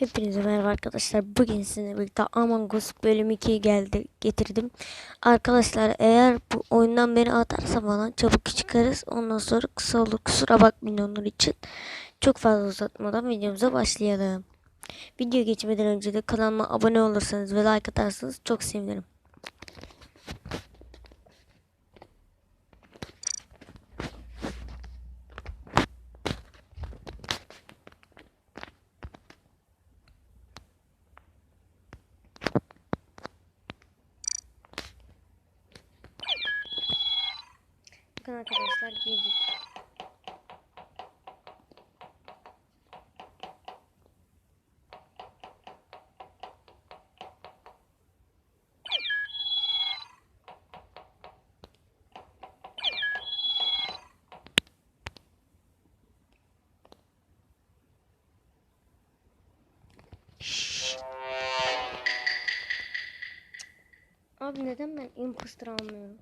Hepinize merhaba arkadaşlar. Bugün sizinle birlikte Among Us bölüm 2'yi geldi getirdim. Arkadaşlar eğer bu oyundan beni atarsa bana çabuk çıkarız. Ondan sonra kısa olur. Kusura bakmayın onun için. Çok fazla uzatmadan videomuza başlayalım. Video geçmeden önce de kanalıma abone olursanız ve like atarsanız çok sevinirim. Arkadaşlar girdik. Abi neden ben imposter almıyorum?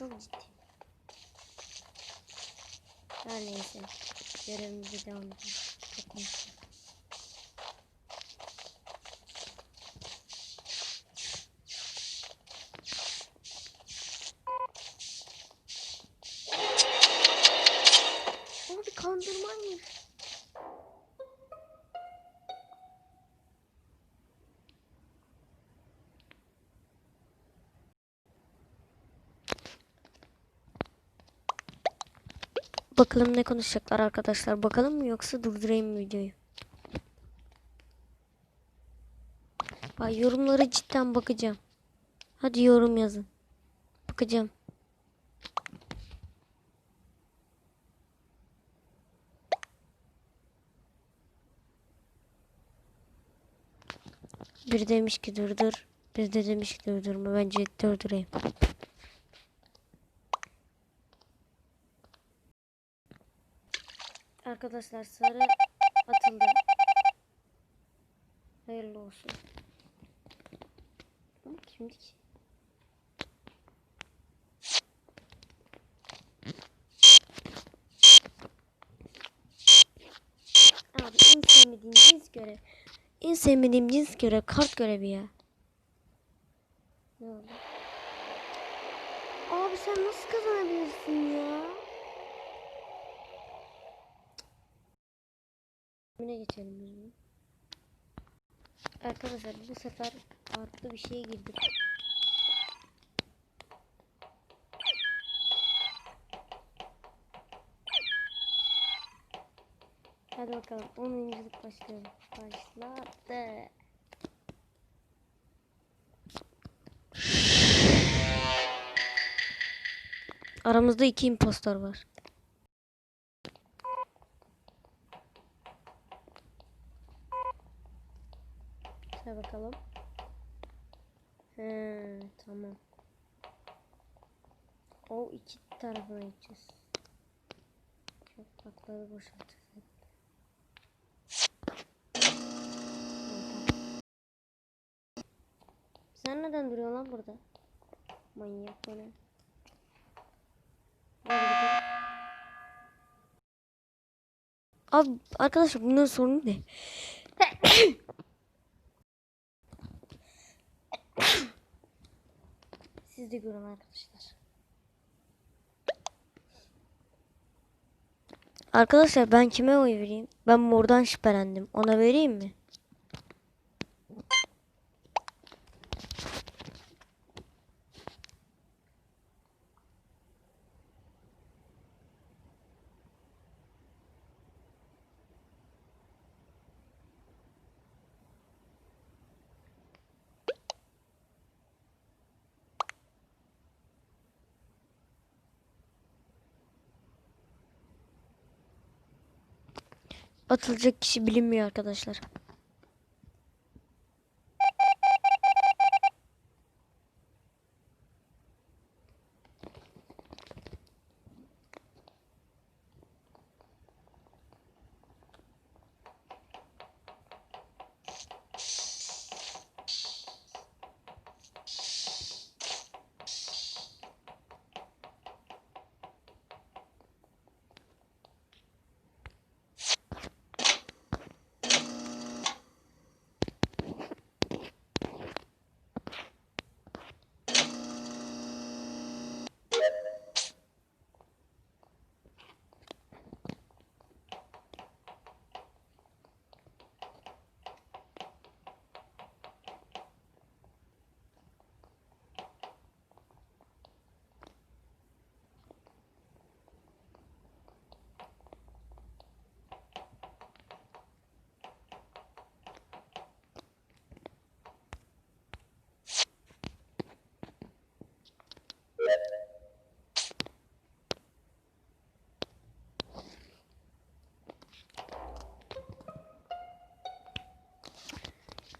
Çok ciddi. Her neyse. Görevimize devam edelim. Bakalım ne konuşacaklar arkadaşlar. Bakalım mı yoksa durdurayım videoyu? Ay yorumlara cidden bakacağım. Hadi yorum yazın. Bakacağım. Bir demiş ki durdur. Bir de demiş ki durdurma. Bence durdurayım. Arkadaşlar sarı atıldı. Hayırlı olsun. Ama kimdi ki? Abi en sevmediğim cins görev. En sevmediğim cins görev kart görevi ya. Ne oldu? Abi sen nasıl kazanabilirsin ya? Geçelim biz bunu. Arkadaşlar bu sefer farklı bir şeye girdik. Hadi bakalım 10. yıllık başlayalım. Başladı. Aramızda iki impostor var. Bakalım. He, tamam. O iki tarafına gideceğiz. Çok bakları boşaltacağız. Sen neden duruyorsun lan burada? Manyak gidelim. Abi arkadaşlar bunların sorunu ne? Siz de görün arkadaşlar. Arkadaşlar ben kime oy vereyim? Ben mordan şüphelendim. Ona vereyim mi? Atılacak kişi bilinmiyor arkadaşlar.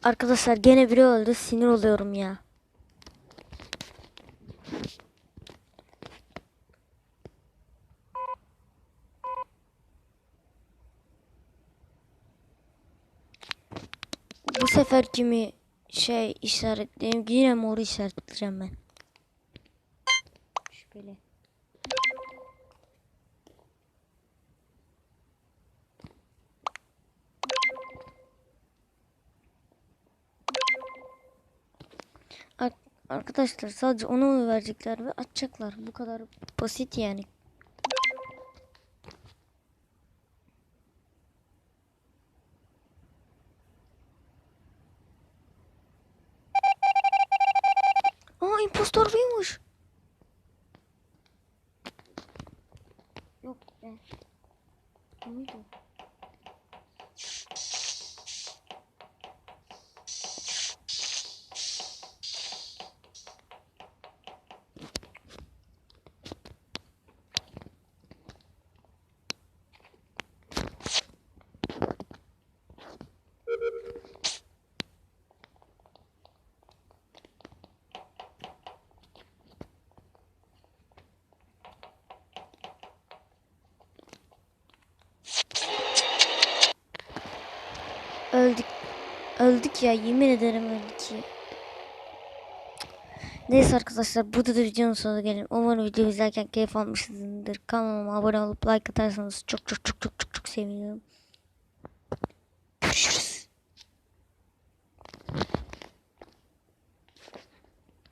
Arkadaşlar gene biri öldü. Sinir oluyorum ya. Bu sefer kimi şey işaretleyeyim. Yine moru işaretleyeceğim ben. Şüpheli. Arkadaşlar sadece onu mu verecekler ve açacaklar. Bu kadar basit yani. Aa impostor buymuş. Yok be. Buydu. Öldük ya yemin ederim öldük ya. Neyse arkadaşlar burada da videonun sonuna gelelim. Umarım videoyu izlerken keyif almışsınızdır. Kanalıma abone olup like atarsanız çok çok çok çok çok çok sevinirim. Görüşürüz.